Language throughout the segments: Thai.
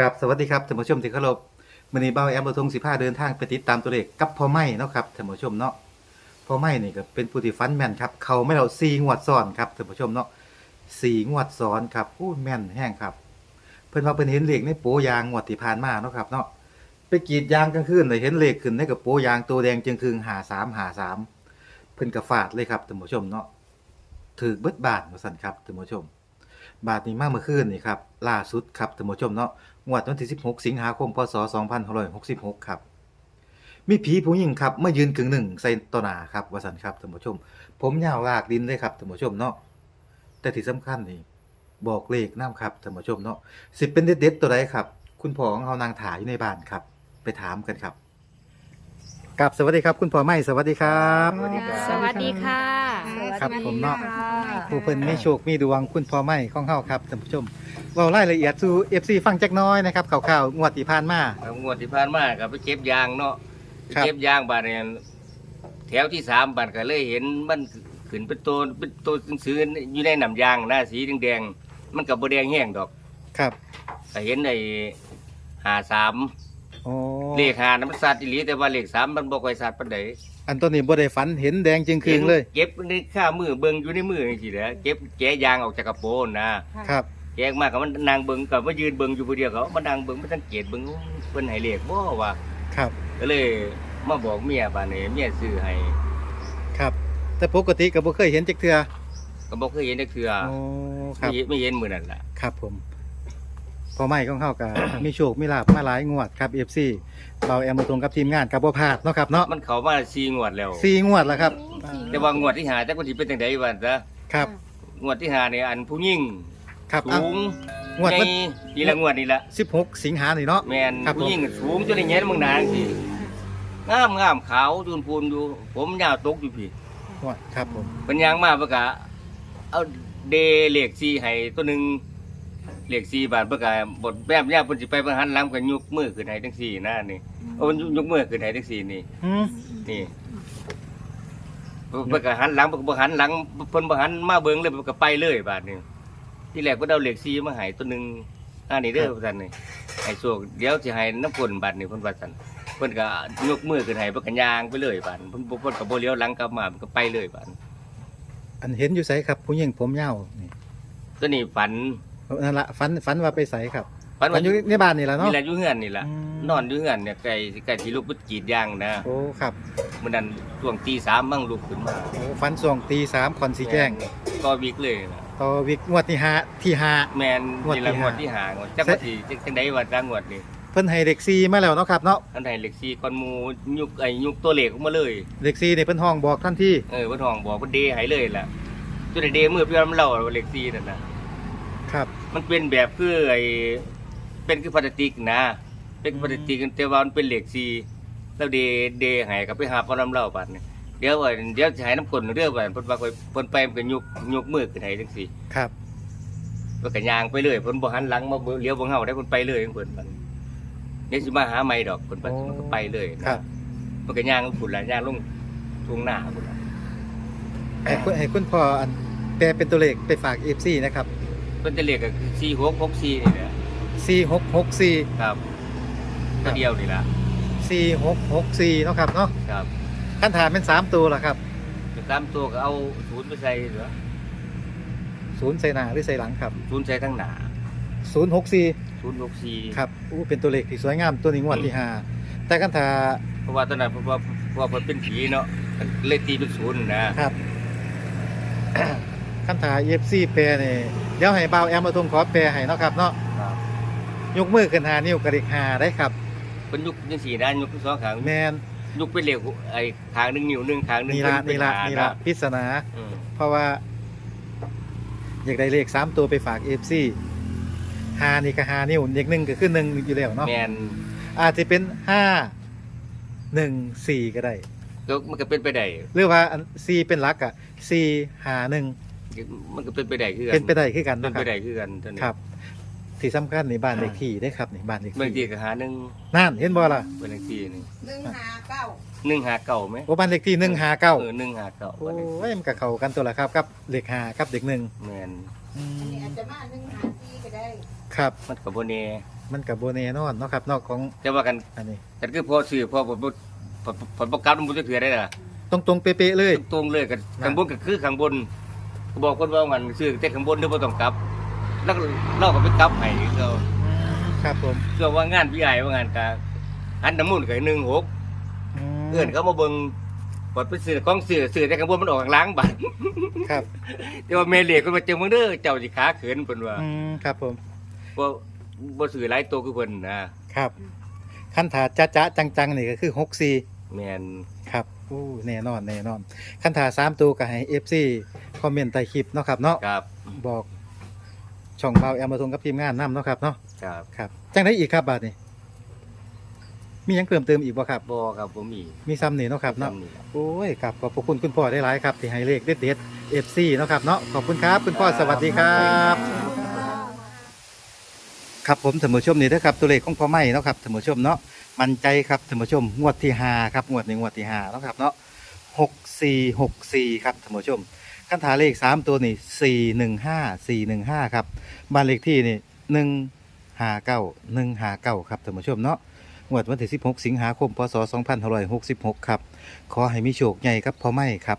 กับสวัสดีครับท่านผู้ชมที่เคารพมื้อนี้เบ้าแอมบะทง15เดินทางไปติดตามตัวเลขกับพ่อไม้เนาะครับท่านผู้ชมเนาะพ่อไม้นี่ก็เป็นผู้ที่ฟันแม่นครับเขาไม่เรา4งวดซ้อนครับท่านผู้ชมเนาะ4งวดซ้อนครับอู้แม่นแห้งครับ เพิ่นว่าเพิ่นเห็นเหลขในโปยางงวดที่ผ่านมาเนาะครับเนาะไปกรีดยางกลางคืนเลยเห็นเหลขขึ้นในกระโปยางตัวแดงจึงคืง53 53เพิ่นก็ฟาดเลยครับท่านผู้ชมเนาะถือเบิดบาทว่าซั่นครับท่านผู้ชม บาทนี้มากเมื่อคืนนี่ครับล่าสุดครับท่านผู้ชมเนาะงวดวันที่ 16 สิงหาคม พศ 2566 ครับ มีผีผู้หญิงครับมายืนกึ่งหนึ่งใส่ต่อหน้าครับว่าสันครับท่านผู้ชม ผมยาวลากดินเลยครับท่านผู้ชมเนาะแต่ที่สำคัญนี่บอกเลขน้ำครับท่านผู้ชมเนาะสิเป็นเด็ดๆตัวใดครับ คุณพ่อของเฮานางถ่ายอยู่ในบ้านครับ ไปถามกันครับกับสวัสดีครับ คุณพ่อไม่สวัสดีครับ สวัสดีครับสวัสดีค่ะ ครับผมเนาะค่ะ ผู้เพิ่นมีโชคมีดวงคุณพ่อไม่ของเฮาครับท่านผู้ชมเว้ารายละเอียดสู่ FC ฟังจักหน้อยนะครับข่าวๆงวดที่ผ่านมา ครับงวดที่ผ่านมากับไปเก็บยางเนาะไปครับ เก็บยางบาดเนี่ยแถวที่สามบาดก็เลยเห็นมันขึ้นเป็นตัวเป็นตัวหนังสืออยู่ในหนำยางหน้าสีแดงๆมันกับบ่แดงแห้งดอกครับ ก็เห็นในหาสาม โอ้เลขหาน้ำสัตว์อีหลีแต่ว่าเลขสามมันบ่ค่อยสัตว์ปานใดอันตัวนี้บ่ได้ฝันเห็นแดงจึงคืงเลย เก็บในข้ามือเบิ่งอยู่ในมือนี่สิแหละเก็บแกะยางออกจากกระโปรงนะครับ แกะออกมาก็มันนางเบิ่งก็มายืนเบิ่งอยู่ผู้เดียวเขามานางเบิ่งมาสังเกตเบิ่งเพิ่นให้เลขบ่ว่าครับ ก็เลยมาบอกเมียบ้านนี้เมียซื้อให้ครับ แต่ปกติก็บ่เคยเห็นจักเทื่อก็บอกเคยเห็นได้คือโอ้ครับไม่เห็นไม่เห็นมือนั่นแหละครับผม พอไม่ของเฮาก็มีโชคมีลาภมาหลายงวดครับ FC เราแอมมาตรงกับทีมงานกับบ่พลาดเนาะครับเนาะมันเขามาซีงวดแล้ว สี่งวดแล้วครับแต่ว่างวดที่หาจักวันที่เป็นจังไดวันซะครับงวดที่หาเนี่ยอันผู้ยิ่งครับอะสูงงวดในวันนี่ละงวดนี่ละ16สิงหานี่เนาะ แมนครับผม ผู้ยิ่งสูงจนได้เงี้ยมึงนานสิงามงามขาวจูนพูนอยู่ ผมยาวตกอยู่พี่งวดครับผมเป็นยางมาประกะเอาเดเหล็กซีให้ตัวหนึ่ง เหล็กซีบาทประกะบทแบบยากเพิ่นสิไปประหันหล้ำกันยกมือขึ้นให้ทั้งสี่หน้านี่โอ้ยยกมือขึ้นให้ทั้งสี่นี่อืมนี่เพิ่นก็หันหลังเพิ่นก็บ่หันหลังเพิ่นบ่หันมาเบิ่งเลยเพิ่นก็ไปเลยบาดนี้ที่แรกเพิ่นเอาเหล็กซีมาให้ตัวหนึงอันนี้เด้อท่านนี่ให้โชคเดี๋ยวสิให้น้ำฝนบาดนี้เพิ่นว่าซั่นเพิ่นก็ยกมือขึ้นให้เพิ่นก็ย่างไปเลยบาดเพิ่นบ่เพิ่นก็บ่เลี้ยวหลังกลับมาเพิ่นก็ไปเลยบาดอันเห็นอยู่ไสครับผู้หญิงผมยาวนี่ตัวนี้ฝัน นั่นละฝันฝันว่าไปไสครับฝันฝัว่านอยู่ในบ้านนี่แหละเนาะ นี่แหละอยู่เฮือนนี่ล่ะอืม นอนอยู่เฮือนเนี่ยไก่ไก่ที่ลูกไปกรีดยางนะโอ้ครับมื้อนั้นช่วงตีสามมั่งลุกขึ้นมาโอ้ฝันสองตีสามคอนสีแจ้งก็วิกเลยนะต่อวิกงวดที่ห้าที่ห้า แมนงวดนี่ละที่งวดห้าที่หางวดจักว่าสิจังได๋ว่าจังงวดนี่เพิ่นให้เด็กซีมาแล้วเนาะครับเนาะท่านให้เหล็กซีคอนหมูยุกไอ้ยุกตัวเหล็กออกมาเลย เด็กซีในเพิ่นห้องบอกทันทีเออเพิ่นห้องบอกเพิ่นเดให้เลยล่ะจุดได้เดมือพี่ว่ามันเล่าว่าเหล็กซีนั่นน่ะครับ มันเป็นแบบคือไอ้เป็นคือพลาสติกนะ เป็นพลาสติกแต่ว่ามันเป็นเหล็กซีแล้วเดเดให้กับไปหาปลาน้ำเล่าบัดนี่เดี๋ยวว่าเดี๋ยวจะให้น้ำกลนเรื่องว่าเพิ่นว่าค่อยเพิ่นไปมันก็ยุกยุกมือขึ้นให้จังซี่ครับเพิ่นก็ย่างไปเลยเพิ่นบ่หันหลังมาเลี้ยวบ่เฮาได้เพิ่นไปเลยของเพิ่นบัดเดี๋ยวสิมาหาใหม่ดอกเพิ่นไปมันก็ไปเลยนะ ครับมันก็ย่างฝุ่นละย่างลงทุ่งหน้าฝุ่นละให้คุณให้คุณพ่ออันแปลเป็นตัวเลขไปฝาก FC นะครับ มันจะเรียกก็คือสี่หกหกสี่นี่แหละ4664ครับตัวเดียวนี่ละ4664เนาะครับเนาะครับคันถามเป็นสามตัวล่ะครับตามตัวก็เอาศูนย์ไปใส่เหรอศูนย์ใส่หน้าหรือใส่หลังครับศูนย์ใส่ทั้งหนา064ศูนย์หกสี่ครับอู้เป็นตัวเลขที่สวยงามตัวนี้งวดที่ห้าแต่คันถาเพราะว่าตอนนั้นเพราะว่าเพราะว่าเพิ่นเป็นผีเนาะเลยตีเป็นศูนย์นะครับ คันถา EFC แปลนี่เดี๋ยวให้บ่าวแอมมาตรงขอแปลให้เนาะครับเนาะครับยกมือขึ้นหานิ้วกระดิกหาได้ครับ เป็นยุคยังสี่ด้านยุคสองขางแมนยุคเป็นเหล็กไอ้ขางหนึ่งนิ้วหนึ่งขางหนึ่งนี่ละเป็นี่ละหานี่ละเาพิศนา อืมเพราะว่า อยากได้เลขสามตัวไปฝาก EFC หานี่ก็หานิ้วเลขหนึ่งก็คือหนึ่งอยู่แล้วเนาะแมนอาจจะเป็นห้าหนึ่งสี่ก็ได้ก็มันก็เป็นไปได้หรือว่าอันสี่เป็นหลักอะสี่หาหนึ่ง มันก็เป็นไปได้คือกัเป็นไปได้คือกันเป็นนะคไปรับได้คือกันตอนนี้ครับที่สำคัญในบ้านเลขที่ได้ครับในบ้านเลขบางทีที่ก็หาหนึ่งนั่นเห็นบ่ล่ะเป็นเลขที่นี่หนึ่งหาเก้าหนึ่งหาเก่าไหมโอ้บ้านเลขที่หนึ่งหาเก้าเออหนึ่งหาเก่าโอ้ยมันกับเขากันตัวละครับกับเลขหากับเด็กหนึ่งแมนอือันนี้มอาจจะมาหนึ่งหาสี่ก็ได้ครับ มันกับโบเน่มันกับโบแน่นอนเนาะครับเนอกของแต่ว่ากันอันนี้ กันคือพอซื้อพอผลผลผลประกันมันบ่จะเถื่อได้ล่ะตรงตรงๆเป๊ะๆเลย ตรงๆเลยกันนะข้างบนก็คือข้างบน ก็บอกคนว่ามันซื้อแต่ข้างบนเด้อบ่ต้องกลับแล้วก็เราก็ไปกลับให้เขาครับผมเรื่องว่างานพี่ใหญ่ว่างานกะอันน้ำมูลก็16มเอื้อนเขามาเบิ่งปดไปซื้อของซื้อซื้อแต่ข้างบนมันออกข้างหล้างบัดครับ แต่ว่าเมเลียก็มาเจอมึงเด้อเจ้าสิขาเขินเพิ่นว่าอืมครับผมบ่บ่ซื้อหลายตัวคือเพิ่นนะครับขั้นถาจ้าจ้าจังๆนี่ก็คือหกสี่ แม่นครับอู้แน่นอนแน่นอนขั้นถาสามตัวก็ให้เอฟซีคอมเมนต์ใต้คลิปเนาะครับเนาะครับบอกช่องเบาแอมมาทงกับทีมงานนํเนาะครับเนาะครับครับจังได้อีกครับบาทนี้มีหยังเพิ่มเติมอีกบ่ครับบ่ครับผมมีมีซ้ำนี่เนาะครับเนาะซ้ำล่ะโอ้ยครับขอบพระคุณคุณพ่อได้หลายครับ ที่ให้เลขเด็ดเด็ดเอฟซีเนาะครับเนาะขอบคุณครับคุณพ่อสวัสดีครับ ครับผมท่านผู้ชมนี่นะครับตัวเลขของพ่อไม่เนาะครับท่านผู้ชมเนาะ มันใจครับท่านผู้ชม งวดที่ห้าครับงวดในงวดที่ห้าเนาะครับเนาะหกสี่หกสี่ครับท่านผู้ชมคันถาเลขสามตัวนี่สี่หนึ่งห้าสี่หนึ่งห้าครับบ้านเลขที่นี่หนึ่งห้าเก้าหนึ่งห้าเก้าครับท่านผู้ชมเนาะงวดวันที่สิบหกสิงหาคมพศสองพันหกสิบหกครับ ขอให้มีโชคใหญ่ครับพ่อไม่ครับ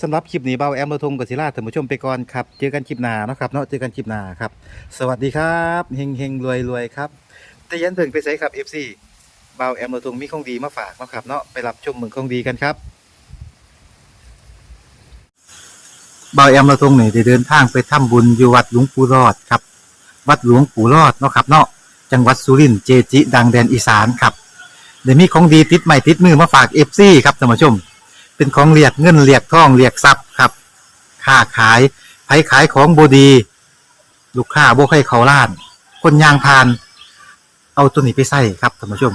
สำหรับคลิปนี้เบาแอมระทงกศิลาท่านผู้ชมไปก่อนครับ เจอกันคลิปหน้านะครับเนาะเจอกันคลิปหน้าครับ สวัสดีครับเฮงเฮงรวยรวยครับแต่ยันเพิ่งไปใส่ครับ FC บ่าวแอมเราตงมีของดีมาฝากนาะครับเนาะไปรับชมเมืองของดีกันครับบ่าวแอมเราตรงนี่ได้เดินทางไปทำบุญอยู่วัดหลวงปู่รอดครับ วัดหลวงปู่รอดเนาะครับเนาะจังหวัดสุรินทร์เจจิ ดังแดนอีสานครับเดี๋ยวมีของดีติดใหม่ติดมือมาฝาก FC ครับท่านผู้ชม เป็นของเรียกเงินเรียกทองเรียกทรัพย์ครับค้าขายไผขายของบดี ลูกค้าบ่ให้เขาล้าน คนยางพาน เอาตัวนี้ไปใส่ครับท่านผู้ชม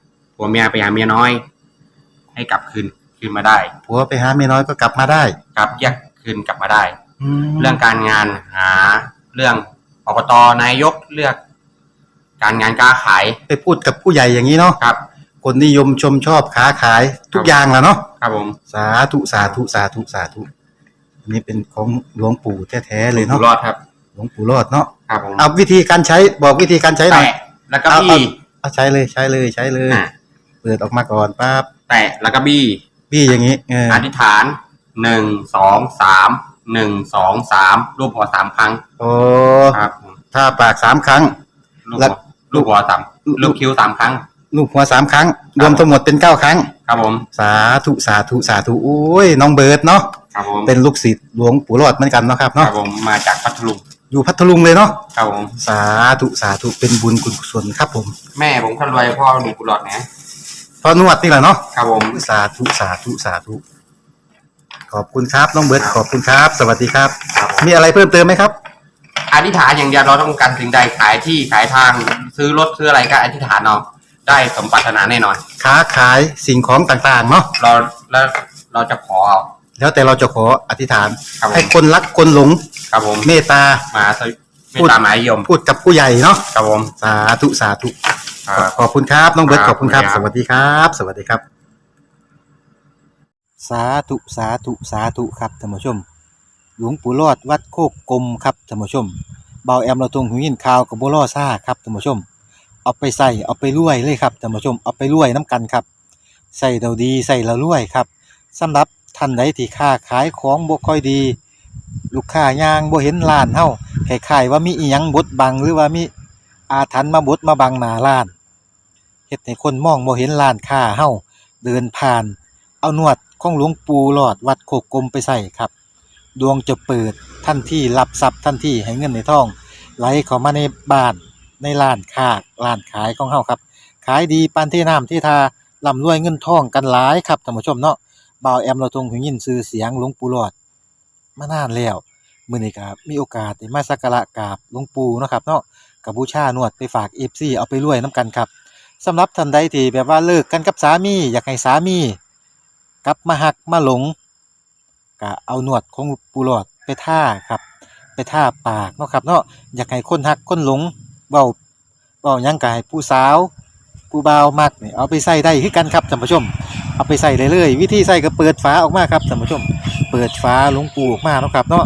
ผัวเมียไปหาเมียน้อย ให้กลับคืนคืนมาได้ ผัวไปหาเมียน้อยก็กลับมาได้กลับแยกคืนกลับมาได้แล้เรื่วองการงานหาเรื่องอบตนายกเลือก การงานการขายไปพูดกับผู้ใหญ่อย่างนี้เนาะครับ คนนิยมชมชอบค้าขายทุกอย่างแหล้วเนาะครับผมสาธุสาธุสาธุสาธุอันนี้เป็นของหลวงปู่แท้ๆเลยอยู่เนาะรอดครับ หลวงปู่รอดเนาะครับผมเอาวิธีการใช้บอกวิธีการใช้หน่อย แตะแล้วก็เอา บี้ เอาใช้เลยใช้เลยใช้เลย อะ เปิดออกมาก่อนปั๊บแตะแล้วก็บี้พี่อย่างนี้เอออธิษฐานหนึ่งสองสามหนึ่งสองสามรูปหัวสามครั้งโอ้ครับผมถ้าปากสามครั้งลูกแล้หัววลูกหัวสามลูกคิ้วสามครั้ง ลูกหัวสามครั้ง รวมทั้งหมดเป็นเก้าครั้ง ครับผมสาธุสาธุสาธุโอ้ยน้องเบิร์ดเนาะครับผมเป็นลูกศิษย์หลวงปู่รอดเหมือนกันเนาะครับครัเนาะบผมมาจากพัทลุงอยู่พัทลุงเลยเนาะครับผมสาธุสาธุเป็นบุญกุศลครับผม แม่ผมคนรวยพ่อหนุ่มกุหลาบนะ พอนวดนี่แหละเนาะครับผม สาธุสาธุสาธุขอบคุณครับน้องเบิร์ดขอบคุณครับ สวัสดีครับ ครับผม มีอะไรเพิ่มเติมไหมครับ อธิษฐานอย่างเดียวเราต้องการสิ่งใดขายที่ขายทางซื้อรถซื้ออะไรก็อธิษฐานเอาได้สมปรารถนาแน่นอน ค้าขายสิ่งของต่างๆเนาะเราแล้วเราจะขอเอา แล้วแต่เราจะขออธิษฐาน ครับผม ให้คนรักคนหลงครับผมเมตตา มาสวิไม่ตามหมายยมพูดกับผู้ใหญ่เนาะครับผม สาธุสาธุ ครับขอบคุณครับ น้องเบิร์ตคขรับอบคุณครับขอบสคุณครับวัสดีครับ สวัสดีครับ สาธุสาธุสาธุครับท่านผู้ชม หลวงปู่รอดวัดโคกกลมครับท่านผู้ชมเบาแอมเราตรงหูยินข่าวกับบัวล่อซ่าครับท่านผู้ชม เอาไปใส่เอาไปรวยเลยครับท่านผู้ชมเอาไปรวยน้ำกันครับใส่เราดีใส่เรารวยครับสำหรับท่านใดที่ค้าขายของบ่ค่อยดี ลูกค้ายางบ่เห็นร้านเฮาคล้ายๆว่ามีอีหยังบดบังหรือว่ามี อาถรรพ์มาบดมาบังหน้าร้านเฮ็ดให้คนมองบ่เห็นร้านค้าเฮาเดินผ่าน เอานวดของหลวงปู่หลอดวัดโคกกลมไปใส่ครับ ดวงจะเปิดทันที่รับทรัพย์ทันที่ให้เงินในท้อง ไหลเข้ามาในบ้านในร้านค้าร้านขายของเฮาครับ ขายดีปานที่น้ำที่ทาร่ำรวยเงินทองกันหลายครับท่านผู้ชมเนาะบ่าวแอมเราทงหูยินชื่อเสียงหลวงปู่หลอดมานานแล้วมื้อนี้ก็มีโอกาสได้มาสักการะกราบหลวงปู่เนาะครับเนาะ กับบูชานวดไปฝาก FC เอาไปรวยน้ำกันครับสำหรับท่านใดที่แบบว่าเลิกกันกับสามีอยากให้สามีกลับมาหักมาหลงก็เอาหนวดของปูหลอดไปท่าครับ ไปท่าปากเนาะครับเนาะอยากให้คนหักคนหลงเบาเบายังกายผู้สาวผู้บ่าวมักเนี่ยเอาไปใส่ได้คือกันครับท่านผู้ชม เอาไปใส่เลยเลยวิธีใส่ก็เปิดฝาออกมาครับท่านผู้ชม เปิดฝาหลวงปูออกมาเนาะครับเนาะ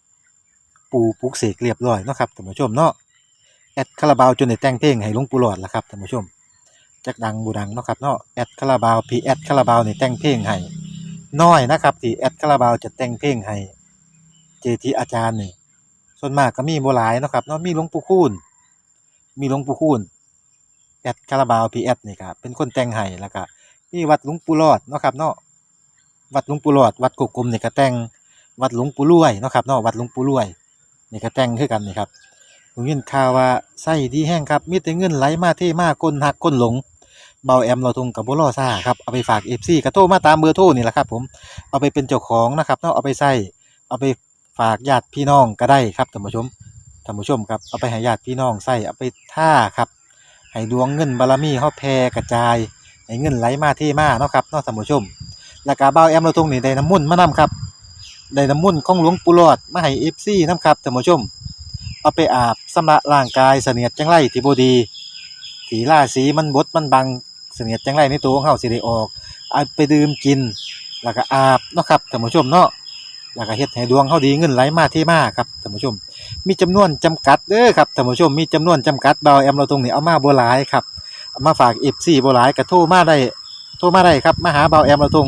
ปูปลุกเสกเรียบร้อยเนาะครับท่านผู้ชมเนาะแอดคาราบาวจนได้แต่งเพลงให้หลวงปู่หลอดล่ะครับท่านผู้ชมจักดังบูดังเนาะครับเนาะแอดคาราบาวพีแอดคาราบาวนี่แต่งเพลงให้น้อยนะครับที่แอดคาราบาวจะแต่งเพลงให้เจทีอาจารย์นี่ส่วนมากก็มีบ่หลายเนาะครับเนาะมีหลวงปู่คูณมีหลวงปู่คูณแอดคาราบาวพีแอดนี่ครับเป็นคนแต่งให้แล้วก็มีวัดหลวงปู่รอดเนาะครับเนาะวัดหลวงปู่รอดวัดกกกลมนี่ก็แต่งวัดหลวงปู่รวยเนาะครับเนาะวัดหลวงปู่รวย นี่ก็แต่งคือกันนี่ครับผมยินข่าวว่าไส้ดีแห้งครับมีแต่เงินไหลมาเทมาคนหักคนหลงเบาแอมเราทงกับบ่รอซ่าครับเอาไปฝาก FC ก็โทมาตามเบอร์โทรนี่แหละครับ ผมเอาไปเป็นเจ้าของนะครับเนาะเอาไปใส่เอาไปฝากญาติพี่น้องก็ได้ครับท่านผู้ชมท่านผู้ชมครับเอาไปให้ญาติพี่น้องใส่เอาไปท่าครับให้ดวงเงินบารมีเฮาแผ่กระจายให้เงินไหลมาเทมาเนาะครับเนาะท่านผู้ชมแล้วก็บ่าแอมเราตรงนี้ได้น้ำมุ่นมานํครับ ได้น้ำมุนต์ของหลวงปู่หลอดมาให้ FC นํครับท่านผู้ชม เอาไปอาบสำระร่างกายเสนียดจังไรที่บดีที่าศีมันบดมันบังเสนียดจังไรในตัวของเฮาสิได้ออกเอาไปดื่มกิน แล้วก็อาบเนาะครับท่านผู้ชมเนาะแล้วก็เฮ็ดให้ดวงเขาดีเงินไหลมาเทมาครับท่านผู้ชม มีจำนวนจำกัดเด้อครับท่านผู้ชมมีจำนวนจำกัดเบาแอมเราตรงนี้เอามาบ่หลายครับามาฝาก FC บ่หลายก็โทรมาได้โทรมาได้ครับมาหาเบาแอมเราตรง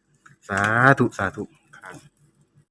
สาธุสาธุครับ